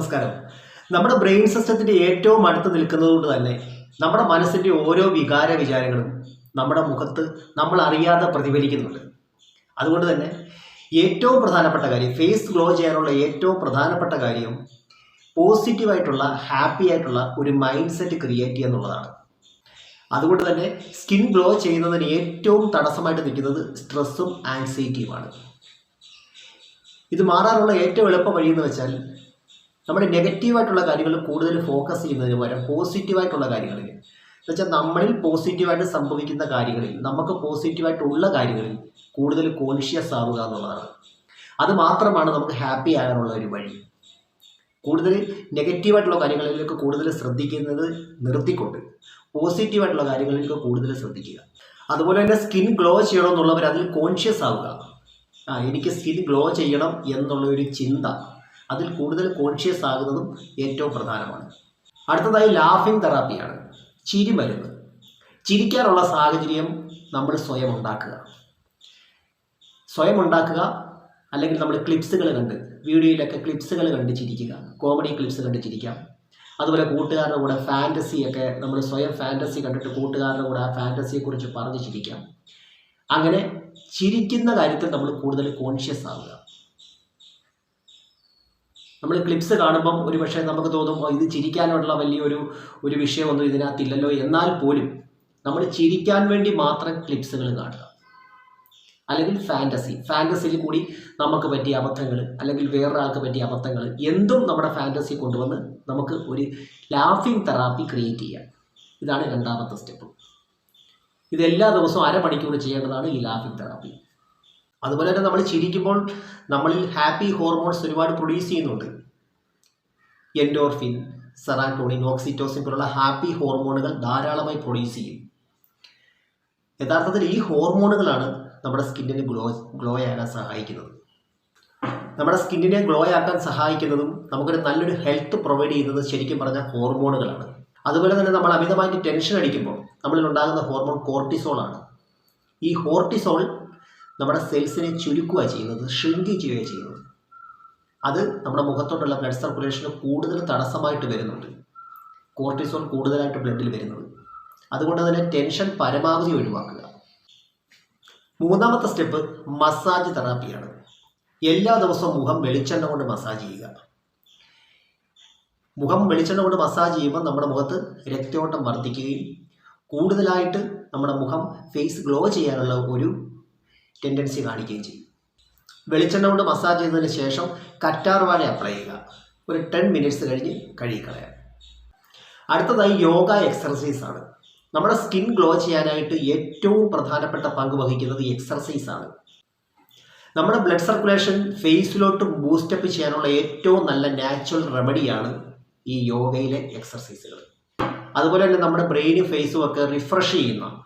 നമസ്കാരം. നമ്മുടെ ബ്രെയിൻ സിസ്റ്റത്തിന്റെ ഏറ്റവും അടുത്ത് നിൽക്കുന്നത് കൊണ്ട് തന്നെ നമ്മുടെ മനസ്സിന്റെ ഓരോ വികാര വിചാരങ്ങളും നമ്മുടെ മുഖത്ത് നമ്മൾ അറിയാതെ പ്രതിഫലിക്കുന്നുണ്ട്. അതുകൊണ്ട് തന്നെ ഏറ്റവും പ്രധാനപ്പെട്ട കാര്യം ഫേസ് ഗ്ലോ ചെയ്യാനുള്ള ഏറ്റവും പ്രധാനപ്പെട്ട കാര്യം പോസിറ്റീവായിട്ടുള്ള ഹാപ്പി ആയിട്ടുള്ള ഒരു മൈൻഡ് സെറ്റ് ക്രിയേറ്റ് ചെയ്യുക എന്നുള്ളതാണ്. അതുകൊണ്ട് തന്നെ സ്കിൻ ഗ്ലോ ചെയ്യുന്നതിന് ഏറ്റവും തടസ്സമായിട്ട് നിൽക്കുന്നത് സ്ട്രെസ്സും ആൻസൈറ്റിയുമാണ് ഇത് മാറാനുള്ള ഏറ്റവും എളുപ്പ വഴി എന്ന് വെച്ചാൽ നമ്മുടെ നെഗറ്റീവായിട്ടുള്ള കാര്യങ്ങൾ കൂടുതൽ ഫോക്കസ് ചെയ്യുന്നതിന് പകരം പോസിറ്റീവായിട്ടുള്ള കാര്യങ്ങളിൽ. എന്നുവെച്ചാൽ നമ്മളിൽ പോസിറ്റീവായിട്ട് സംഭവിക്കുന്ന കാര്യങ്ങളിൽ നമുക്ക് പോസിറ്റീവായിട്ടുള്ള കാര്യങ്ങളിൽ കൂടുതൽ കോൺഷ്യസ് ആവുക എന്നുള്ളതാണ്. അത് മാത്രമാണ് നമുക്ക് ഹാപ്പി ആകാനുള്ള ഒരു വഴി. കൂടുതൽ നെഗറ്റീവായിട്ടുള്ള കാര്യങ്ങളിലേക്ക് കൂടുതൽ ശ്രദ്ധിക്കുന്നത് നിർത്തിക്കൊണ്ട് പോസിറ്റീവായിട്ടുള്ള കാര്യങ്ങളിലേക്ക് കൂടുതൽ ശ്രദ്ധിക്കുക. അതുപോലെ തന്നെ സ്കിൻ ഗ്ലോ ചെയ്യണമെന്നുള്ളവർ അതിൽ കോൺഷ്യസ് ആവുക. ആ എനിക്ക് സ്കിൻ ഗ്ലോ ചെയ്യണം എന്നുള്ള ഒരു ചിന്ത അതിൽ കൂടുതൽ കോൺഷ്യസ് ആകുന്നതും ഏറ്റവും പ്രധാനമാണ്. അടുത്തതായി ലാഫിംഗ് തെറാപ്പിയാണ് ചിരി മരുന്ന്. ചിരിക്കാനുള്ള സാഹചര്യം നമ്മൾ സ്വയം ഉണ്ടാക്കുക. സ്വയം ഉണ്ടാക്കുക അല്ലെങ്കിൽ നമ്മൾ ക്ലിപ്സുകൾ കണ്ട് വീഡിയോയിലൊക്കെ ക്ലിപ്സുകൾ കണ്ട് ചിരിക്കുക. കോമഡി ക്ലിപ്സ് കണ്ട് ചിരിക്കാം. അതുപോലെ കൂട്ടുകാരുടെ കൂടെ ഫാന്റസിയൊക്കെ നമ്മൾ സ്വയം ഫാന്റസി കണ്ടിട്ട് കൂട്ടുകാരുടെ കൂടെ ആ ഫാന്റസിയെക്കുറിച്ച് പറഞ്ഞ് ചിരിക്കാം. അങ്ങനെ ചിരിക്കുന്ന കാര്യത്തിൽ നമ്മൾ കൂടുതൽ കോൺഷ്യസ് ആവുക. നമ്മൾ ക്ലിപ്സ് കാണുമ്പം ഒരു പക്ഷേ നമുക്ക് തോന്നും "ഓ, ഇത് ചിരിക്കാനുള്ള വലിയൊരു ഒരു വിഷയമൊന്നും ഇതിനകത്തില്ലല്ലോ. എന്നാൽ പോലും നമ്മൾ ചിരിക്കാൻ വേണ്ടി മാത്രം ക്ലിപ്സുകൾ കാണുക. അല്ലെങ്കിൽ ഫാന്റസി ഫാന്റസിയിൽ കൂടി നമുക്ക് പറ്റിയ അബദ്ധങ്ങൾ അല്ലെങ്കിൽ വേറൊരാൾക്ക് പറ്റിയ അബദ്ധങ്ങൾ എന്തും നമ്മുടെ ഫാന്റസി കൊണ്ടുവന്ന് നമുക്ക് ഒരു ലാഫിംഗ് തെറാപ്പി ക്രിയേറ്റ് ചെയ്യാം. ഇതാണ് രണ്ടാമത്തെ സ്റ്റെപ്പ്. ഇത് എല്ലാ ദിവസവും അരമണിക്കൂർ ചെയ്യേണ്ടതാണ് ഈ ലാഫിംഗ് തെറാപ്പി അതുപോലെ തന്നെ നമ്മൾ ചിരിക്കുമ്പോൾ നമ്മളിൽ ഹാപ്പി ഹോർമോൺസ് ഒരുപാട് പ്രൊഡ്യൂസ് ചെയ്യുന്നുണ്ട്. എൻഡോർഫിൻ സെറാറ്റോണിൻ ഓക്സിറ്റോസിൻ പോലുള്ള ഹാപ്പി ഹോർമോണുകൾ ധാരാളമായി പ്രൊഡ്യൂസ് ചെയ്യും. യഥാർത്ഥത്തിൽ ഈ ഹോർമോണുകളാണ് നമ്മുടെ സ്കിന്നിനെ ഗ്ലോ ഗ്ലോ ആകാൻ സഹായിക്കുന്നത്. നമ്മുടെ സ്കിന്നിനെ ഗ്ലോ ആക്കാൻ സഹായിക്കുന്നതും നമുക്കൊരു നല്ലൊരു ഹെൽത്ത് പ്രൊവൈഡ് ചെയ്യുന്നത് ശരിക്കും പറഞ്ഞാൽ ഹോർമോണുകളാണ് അതുപോലെ തന്നെ നമ്മൾ അമിതമായിട്ട് ടെൻഷൻ അടിക്കുമ്പോൾ നമ്മളിൽ ഉണ്ടാകുന്ന ഹോർമോൺ കോർട്ടിസോളാണ് ഈ കോർട്ടിസോൾ നമ്മുടെ സെൽസിനെ ചുരുക്കുക ചെയ്യുന്നത് ഷ്രിങ്ക് ചെയ്യുക ചെയ്യുന്നത്. അത് നമ്മുടെ മുഖത്തോട്ടുള്ള ബ്ലഡ് സർക്കുലേഷന് കൂടുതൽ തടസ്സമായിട്ട് വരുന്നുണ്ട്. കോർട്ടിസോൺ കൂടുതലായിട്ട് ബ്ലഡിൽ വരുന്നത്. അതുകൊണ്ട് തന്നെ ടെൻഷൻ പരമാവധി ഒഴിവാക്കുക. മൂന്നാമത്തെ സ്റ്റെപ്പ് മസാജ് തെറാപ്പിയാണ് എല്ലാ ദിവസവും മുഖം വെളിച്ചെണ്ണ കൊണ്ട് മസാജ് ചെയ്യുക. മുഖം വെളിച്ചെണ്ണ കൊണ്ട് മസാജ് ചെയ്യുമ്പോൾ നമ്മുടെ മുഖത്ത് രക്തയോട്ടം വർദ്ധിക്കുകയും കൂടുതലായിട്ട് നമ്മുടെ മുഖം ഫേസ് ഗ്ലോ ചെയ്യാനുള്ള ഒരു ടെൻഡൻസി കാണിക്കുകയും ചെയ്യും. വെളിച്ചെണ്ണ കൊണ്ട് മസാജ് ചെയ്തതിന് ശേഷം കറ്റാർ വാഴ അപ്ലൈ ചെയ്യുക. ഒരു ടെൻ മിനിറ്റ്സ് കഴിഞ്ഞ് കഴുകിക്കളയാം. അടുത്തതായി യോഗ എക്സർസൈസ് ആണ്. നമ്മുടെ സ്കിൻ ഗ്ലോ ചെയ്യാനായിട്ട് ഏറ്റവും പ്രധാനപ്പെട്ട പങ്ക് വഹിക്കുന്നത് എക്സർസൈസ് ആണ്. നമ്മുടെ ബ്ലഡ് സർക്കുലേഷൻ ഫേസിലോട്ട് ബൂസ്റ്റപ്പ് ചെയ്യാനുള്ള ഏറ്റവും നല്ല നാച്ചുറൽ റെമഡിയാണ് ഈ യോഗയിലെ എക്സർസൈസുകൾ അതുപോലെ തന്നെ നമ്മുടെ ബ്രെയിനും ഫേസും ഒക്കെ റിഫ്രഷ് ചെയ്യുന്ന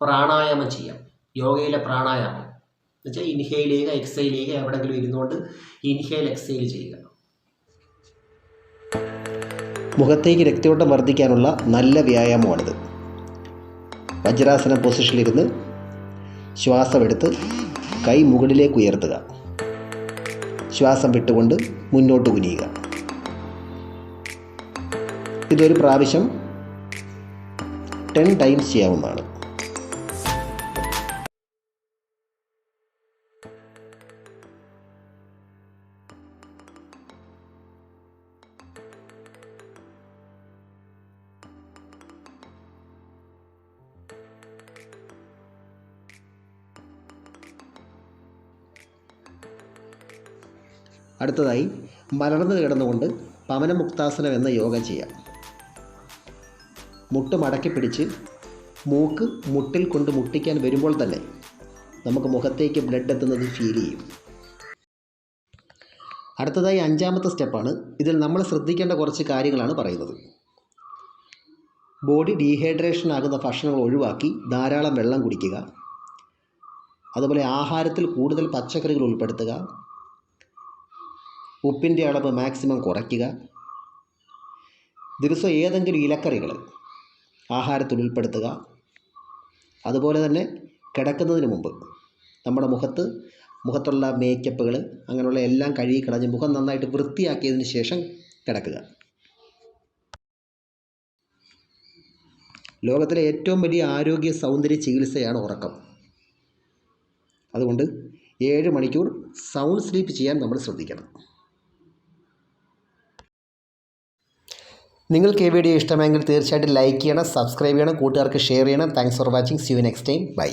പ്രാണായാമം ചെയ്യാം. യോഗയിലെ പ്രാണായാമം. എന്നുവെച്ചാൽ ഇൻഹെയിൽ ചെയ്യുക എക്സൈൽ ചെയ്യുക എവിടെങ്കിലും ഇരുന്നുകൊണ്ട് ഇൻഹെയിൽ എക്സൈൽ ചെയ്യുക. മുഖത്തേക്ക് രക്തയോട്ടം വർദ്ധിക്കാനുള്ള നല്ല വ്യായാമമാണിത്. വജ്രാസന പൊസിഷനിലിരുന്ന് ശ്വാസമെടുത്ത് കൈ മുകളിലേക്ക് ഉയർത്തുക. ശ്വാസം വിട്ടുകൊണ്ട് മുന്നോട്ട് കുനിയുക. ഇതൊരു പ്രാവശ്യം ടെൻ ടൈംസ് ചെയ്യാവുന്നതാണ്. അടുത്തതായി മലർന്നു കിടന്നുകൊണ്ട് പവനമുക്താസനം എന്ന യോഗ ചെയ്യാം. മുട്ട് മടക്കി പിടിച്ച് മൂക്ക് മുട്ടിൽ കൊണ്ട് മുട്ടിക്കാൻ വരുമ്പോൾ തന്നെ നമുക്ക് മുഖത്തേക്ക് ബ്ലഡ് എത്തുന്നത് ഫീൽ ചെയ്യും. അടുത്തതായി അഞ്ചാമത്തെ സ്റ്റെപ്പാണ് ഇതിൽ നമ്മൾ ശ്രദ്ധിക്കേണ്ട കുറച്ച് കാര്യങ്ങളാണ് പറയുന്നത്. ബോഡി ഡീഹൈഡ്രേഷൻ ആകുന്ന ഭക്ഷണങ്ങൾ ഒഴിവാക്കി ധാരാളം വെള്ളം കുടിക്കുക. അതുപോലെ ആഹാരത്തിൽ കൂടുതൽ പച്ചക്കറികൾ ഉൾപ്പെടുത്തുക. ഉപ്പിന്റെ അളവ് മാക്സിമം കുറയ്ക്കുക. ദിവസം ഏതെങ്കിലും ഇലക്കറികൾ ആഹാരത്തിൽ ഉൾപ്പെടുത്തുക. അതുപോലെ തന്നെ കിടക്കുന്നതിന് മുമ്പ് നമ്മുടെ മുഖത്ത് മുഖത്തുള്ള മേക്കപ്പുകൾ അങ്ങനെയുള്ള എല്ലാം കഴുകി കളഞ്ഞ് മുഖം നന്നായിട്ട് വൃത്തിയാക്കിയതിന് ശേഷം കിടക്കുക. ലോകത്തിലെ ഏറ്റവും വലിയ ആരോഗ്യ സൗന്ദര്യ ചികിത്സയാണ് ഉറക്കം. അതുകൊണ്ട് ഏഴ് മണിക്കൂർ സൗണ്ട് സ്ലീപ്പ് ചെയ്യാൻ നമ്മൾ ശ്രദ്ധിക്കണം. നിങ്ങൾക്ക് ഈ വീഡിയോ ഇഷ്ടമെങ്കിൽ തീർച്ചയായിട്ടും ലൈക്ക് ചെയ്യണം സബ്സ്ക്രൈബ് ചെയ്യണം കൂട്ടുകാർക്ക് ഷെയർ ചെയ്യണം. Thanks for watching see you next time bye